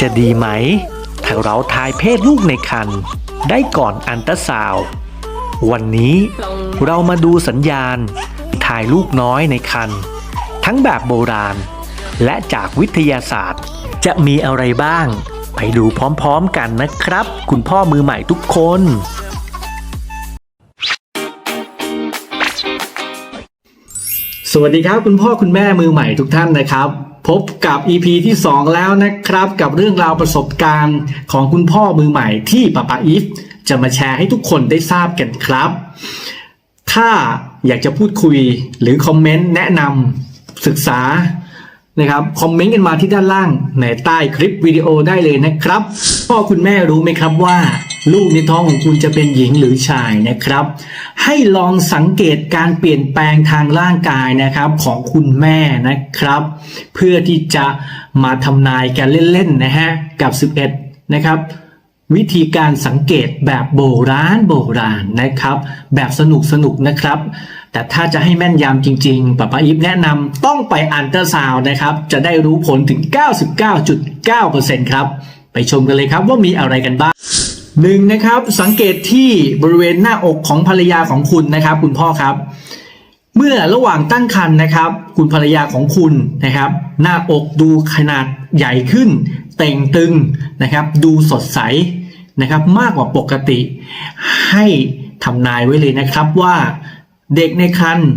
จะดีไหม ถ้าเราทายเพศลูกในครรภ์ได้ก่อนอันตราซาววันนี้เรามาดูสัญญาณ ทายลูกน้อยในครรภ์ทั้งแบบโบราณ และจากวิทยาศาสตร์ จะมีอะไรบ้าง ไปดูพร้อมๆกันนะครับ คุณพ่อมือใหม่ทุกคน วัสดีครับคุณพ่อคุณแม่มือใหม่ทุกท่านนะครับ พบกับ EP ที่ 2 แล้วนะครับ กับเรื่องราวประสบการณ์ของคุณพ่อมือใหม่ที่ปะปาอีฟจะมาแชร์ให้ทุกคนได้ทราบกันครับ ถ้าอยากจะพูดคุยหรือคอมเมนต์แนะนำศึกษานะครับคอมเมนต์กันมาที่ด้านล่างในใต้คลิปวิดีโอได้เลยนะครับ พ่อคุณแม่รู้ไหมครับว่า ลูกในท้องของคุณจะเป็นหญิงหรือชายนะครับ ให้ลองสังเกตการเปลี่ยนแปลงทางร่างกายนะครับของคุณแม่นะครับ เพื่อที่จะมาทำนายกันเล่นๆนะฮะกับ 11 นะครับวิธีการสังเกตแบบโบราณโบราณนะครับ แบบสนุกสนุกนะครับ แต่ถ้าจะให้แม่นยำจริงๆป้าป้าอีฟแนะนำต้องไปอันเตอร์ซาวน์นะครับ จะได้รู้ผลถึง 99.9%ครับ ไปชมกันเลยครับว่ามีอะไรกันบ้าง หนึ่งนะครับสังเกตที่บริเวณหน้าอกของภรรยาของคุณนะครับ คุณพ่อครับ เมื่อระหว่างตั้งครรภ์นะครับ คุณภรรยาของคุณนะครับ หน้าอกดูขนาดใหญ่ขึ้น เต่งตึงนะครับ ดูสดใสนะครับ มากกว่าปกติ ให้ทำนายไว้เลยนะครับว่าเด็กในครรภ์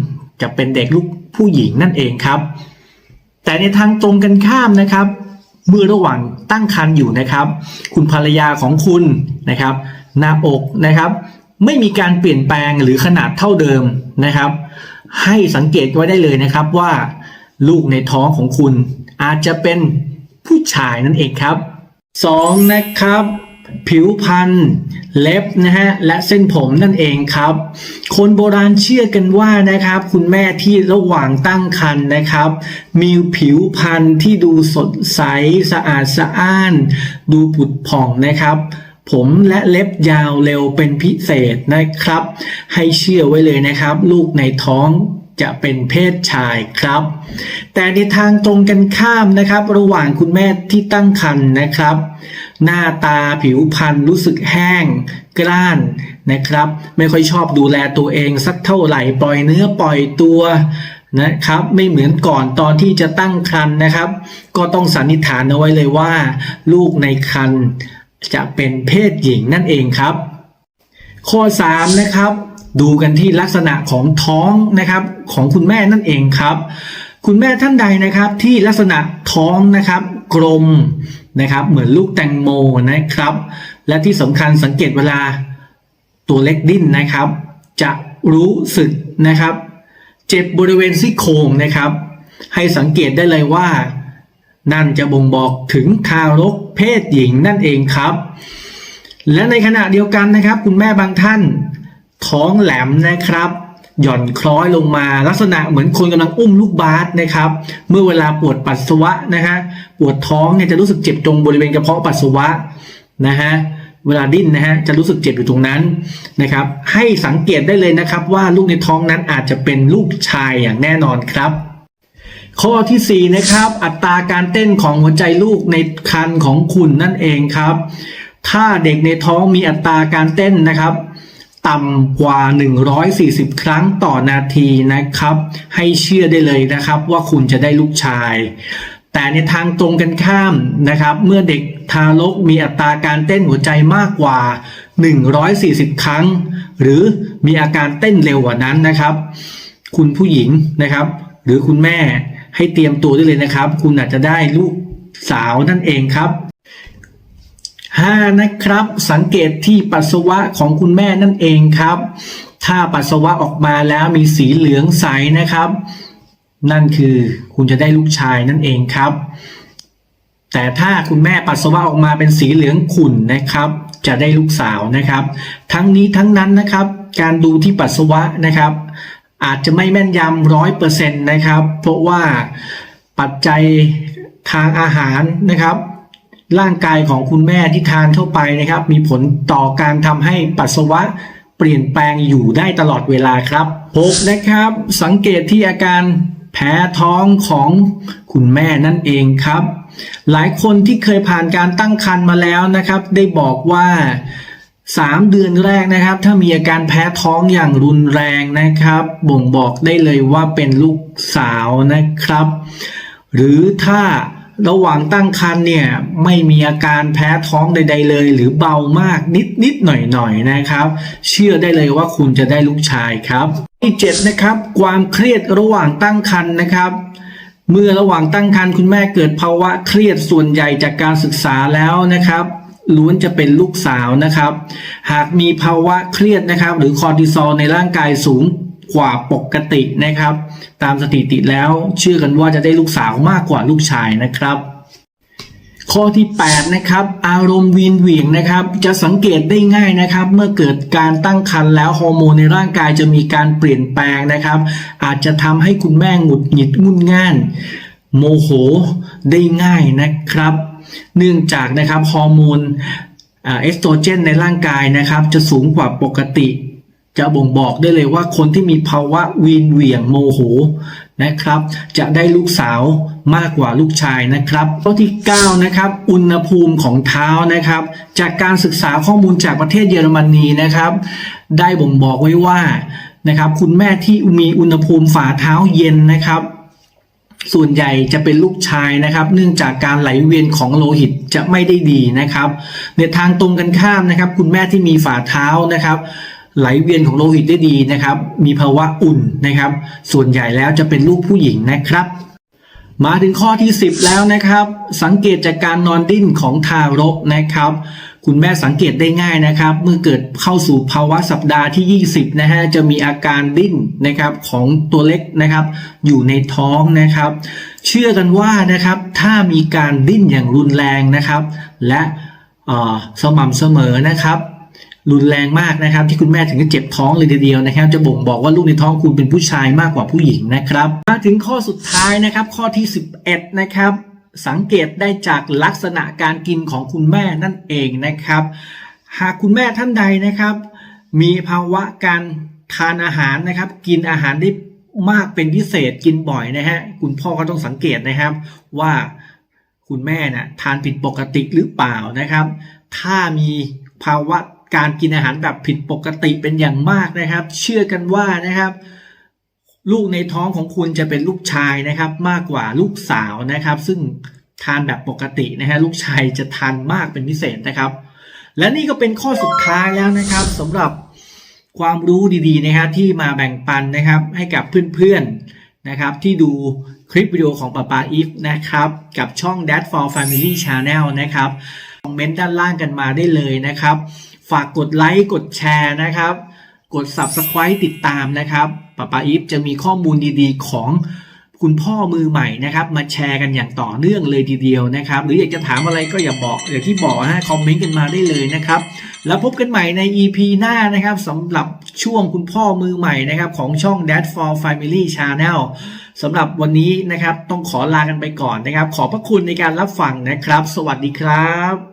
จะเป็นเด็กลูกผู้หญิงนั่นเองครับ แต่ในทางตรงกันข้ามนะครับ เมื่อระหว่างตั้งครรภ์อยู่นะครับ คุณภรรยาของคุณนะครับ หน้าอกนะครับ ไม่มีการเปลี่ยนแปลงหรือขนาดเท่าเดิมนะครับ ให้สังเกตไว้ได้เลยนะครับว่าลูกในท้องของคุณอาจจะเป็นผู้ชายนั่นเองครับสองนะครับ ผิวพรรณเล็บนะฮะและเส้นผมนั่นเองครับ คนโบราณเชื่อกันว่านะครับ คุณแม่ที่ระหว่างตั้งครรภ์นะครับ มีผิวพรรณที่ดูสดใสสะอาดสะอ้าน ดูผุดผ่องนะครับ ผมและเล็บยาวเร็วเป็นพิเศษนะครับ ให้เชื่อไว้เลยนะครับ ลูกในท้องจะเป็นเพศชายครับ แต่ในทางตรงกันข้ามนะครับ ระหว่างคุณแม่ที่ตั้งครรภ์นะครับ หน้าตาผิวพรรณรู้สึกแห้งกร้านนะครับ ไม่ค่อยชอบดูแลตัวเองสักเท่าไหร่ปล่อยเนื้อปล่อยตัวนะครับไม่เหมือนก่อนตอนที่จะตั้งครรภ์นะครับ ก็ต้องสันนิษฐานเอาไว้เลยว่า ลูกในครรภ์จะเป็นเพศหญิงนั่นเองครับ ข้อ 3 นะครับ ดูกันที่ลักษณะของท้องนะครับของคุณแม่นั่นเองครับ คุณแม่ท่านใดนะครับที่ลักษณะ ท้องนะครับกลมนะครับ เหมือนลูกแตงโมนะครับ และที่สำคัญสังเกตเวลาตัวเล็กดิ้นนะครับ จะรู้สึกนะครับ เจ็บบริเวณซี่โครงนะครับ ให้สังเกตได้เลยว่า นั่นจะบ่งบอกถึงทารกเพศหญิงนั่นเองครับ และในขณะเดียวกันนะครับ คุณแม่บางท่าน ท้องแหลมนะครับ หย่อนคล้อยลงมา ลักษณะเหมือนคนกำลังอุ้มลูกบาสนะครับ เมื่อเวลาปวดปัสสาวะนะฮะปวดท้องเนี่ยจะรู้สึกเจ็บตรงบริเวณกระเพาะปัสสาวะนะฮะเวลาดิ้นนะฮะจะรู้สึกเจ็บอยู่ตรงนั้นนะครับ ให้สังเกตได้เลยนะครับ ว่าลูกในท้องนั้นอาจจะเป็นลูกชายอย่างแน่นอนครับ ข้อทีสี่4นะครับอัตราการเต้นของหัวใจลูกในครรภ์ของคุณนั่นเองครับ ถ้าเด็กในท้องมีอัตราการเต้นนะครับ ต่ำกว่า 140 ครั้งต่อนาทีนะครับ ให้เชื่อได้เลยนะครับว่าคุณจะได้ลูกชาย แต่ในทางตรงกันข้ามนะครับ เมื่อเด็กทารกมีอัตราการเต้นหัวใจมากกว่า 140 ครั้ง หรือมีอาการเต้นเร็วกว่านั้นนะครับ คุณผู้หญิงนะครับ หรือคุณแม่ให้เตรียมตัวได้เลยนะครับ คุณอาจจะได้ลูกสาวนั่นเองครับ ห้านะครับ สังเกตที่ปัสสาวะของคุณแม่นั่นเองครับ ถ้าปัสสาวะออกมาแล้วมีสีเหลืองใสนะครับ นั่นคือคุณจะได้ลูกชายนั่นเองครับ แต่ถ้าคุณแม่ปัสสาวะออกมาเป็นสีเหลืองขุ่นนะครับ จะได้ลูกสาวนะครับ ทั้งนี้ทั้งนั้นนะครับ การดูที่ปัสสาวะนะครับ อาจจะไม่แม่นยำร้อยเปอร์เซ็นต์นะครับ เพราะว่าปัจจัยทางอาหารนะครับ ร่างกายของคุณแม่ที่ทานเข้าไปนะครับ มีผลต่อการทำให้ปัสสาวะเปลี่ยนแปลงอยู่ได้ตลอดเวลาครับหกนะครับ สังเกตที่อาการแพ้ท้องของคุณแม่นั่นเองครับ หลายคนที่เคยผ่านการตั้งครรภ์มาแล้วนะครับ ได้บอกว่า 3 เดือนแรกนะครับ ถ้ามีอาการแพ้ท้องอย่างรุนแรงนะครับ บ่งบอกได้เลยว่าเป็นลูกสาวนะครับ หรือถ้า ระหว่างตั้งครรภ์เนี่ยไม่มีอาการแพ้ท้องใด ๆ เลย หรือเบามากนิดนิดๆหน่อยหน่อยๆนะครับ เชื่อได้เลยว่าคุณจะได้ลูกชายครับ ที่เจ็ดนะครับ ความเครียดระหว่างตั้งครรภ์นะครับเมื่อระหว่างตั้งครรภ์คุณแม่เกิดภาวะเครียดส่วนใหญ่จากการศึกษาแล้วนะครับล้วนจะเป็นลูกสาวนะครับ หากมีภาวะเครียดนะครับ หรือคอร์ติซอลในร่างกายสูง กว่าปกตินะครับ ตามสถิติแล้วเชื่อกันว่าจะได้ลูกสาวมากกว่าลูกชายนะครับ ข้อที่ 8 นะครับ อารมณ์วีนเหวี่ยงนะครับ จะสังเกตได้ง่ายนะครับ เมื่อเกิดการตั้งครรภ์แล้วฮอร์โมนในร่างกายจะมีการเปลี่ยนแปลงนะครับ อาจจะทำให้คุณแม่หงุดหงิดงุนง่านโมโหได้ง่ายนะครับ เนื่องจากนะครับฮอร์โมนเอสโตรเจนในร่างกายนะครับ จะสูงกว่าปกติ จะบ่งบอกได้เลยว่าคนที่มีภาวะวีนเหวี่ยงโมโหนะครับ จะได้ลูกสาวมากกว่าลูกชายนะครับข้อที่ 9 นะครับ อุณหภูมิของเท้านะครับ จากการศึกษาข้อมูลจากประเทศเยอรมนีนะครับ ได้บ่งบอกไว้ว่านะครับคุณแม่ที่มีอุณหภูมิฝ่าเท้าเย็นนะครับส่วนใหญ่จะเป็นลูกชายนะครับ เนื่องจากการไหลเวียนของโลหิตจะไม่ได้ดีนะครับ ในทางตรงกันข้ามนะครับ คุณแม่ที่มีฝ่าเท้านะครับ ไหลเวียนของโลหิตได้ดีนะครับ มีภาวะอุ่นนะครับ ส่วนใหญ่แล้วจะเป็นลูกผู้หญิงนะครับ มาถึงข้อที่ 10 แล้วนะครับ สังเกตจากการนอนดิ้นของทารกนะครับ คุณแม่สังเกตได้ง่ายนะครับ เมื่อเกิดเข้าสู่ภาวะสัปดาห์ที่ 20 นะฮะจะมีอาการดิ้นนะครับของตัวเล็กนะครับ อยู่ในท้องนะครับ เชื่อกันว่านะครับ ถ้ามีการดิ้นอย่างรุนแรงนะครับ และสม่ำเสมอนะครับ รุนแรงมากนะครับ ที่คุณแม่ถึงกับเจ็บท้องเลยทีเดียวนะครับ จะบ่งบอกว่าลูกในท้องคุณเป็นผู้ชายมากกว่าผู้หญิงนะครับ มาถึงข้อสุดท้ายนะครับ ข้อที่ 11 นะครับ สังเกตได้จากลักษณะการกินของคุณแม่นั่นเองนะครับ หากคุณแม่ท่านใดนะครับ มีภาวะการทานอาหารนะครับ กินอาหารได้มากเป็นพิเศษกินบ่อยนะฮะคุณพ่อก็ต้องสังเกตนะครับว่าคุณแม่น่ะทานผิดปกติหรือเปล่านะครับ ถ้ามีภาวะ การกินอาหารแบบผิดปกติเป็นอย่างมากนะครับ เชื่อกันว่านะครับ ลูกในท้องของคุณจะเป็นลูกชายนะครับ มากกว่าลูกสาวนะครับ ซึ่งทานแบบปกตินะฮะลูกชายจะทานมากเป็นพิเศษนะครับ และนี่ก็เป็นข้อสุดท้ายแล้วนะครับสำหรับความรู้ดีๆนะครับที่มาแบ่งปันนะครับ ให้กับเพื่อนๆนะครับ ที่ดูคลิปวิดีโอของป้าป้าอีฟนะครับ กับช่อง Dad for Family Channel นะครับคอมเมนต์ด้านล่างกันมาได้เลยนะครับ ฝากกดไลค์กดแชร์นะครับ กด Subscribe ติดตามนะครับป้าปาอีฟจะมีข้อมูลดีๆ ของคุณพ่อมือใหม่นะครับ มาแชร์กันอย่างต่อเนื่องเลยทีเดียวนะครับ หรืออยากจะถามอะไรก็อย่าบอกอย่างที่บอกนะคอมเมนต์กันมาได้เลยนะครับ แล้วพบกันใหม่ใน EP หน้านะครับสำหรับช่วงคุณพ่อมือใหม่นะครับของช่อง Dad for Family Channel สำหรับวันนี้นะครับต้องขอลากันไปก่อนนะครับ ขอบพระคุณในการรับฟังนะครับ สวัสดีครับ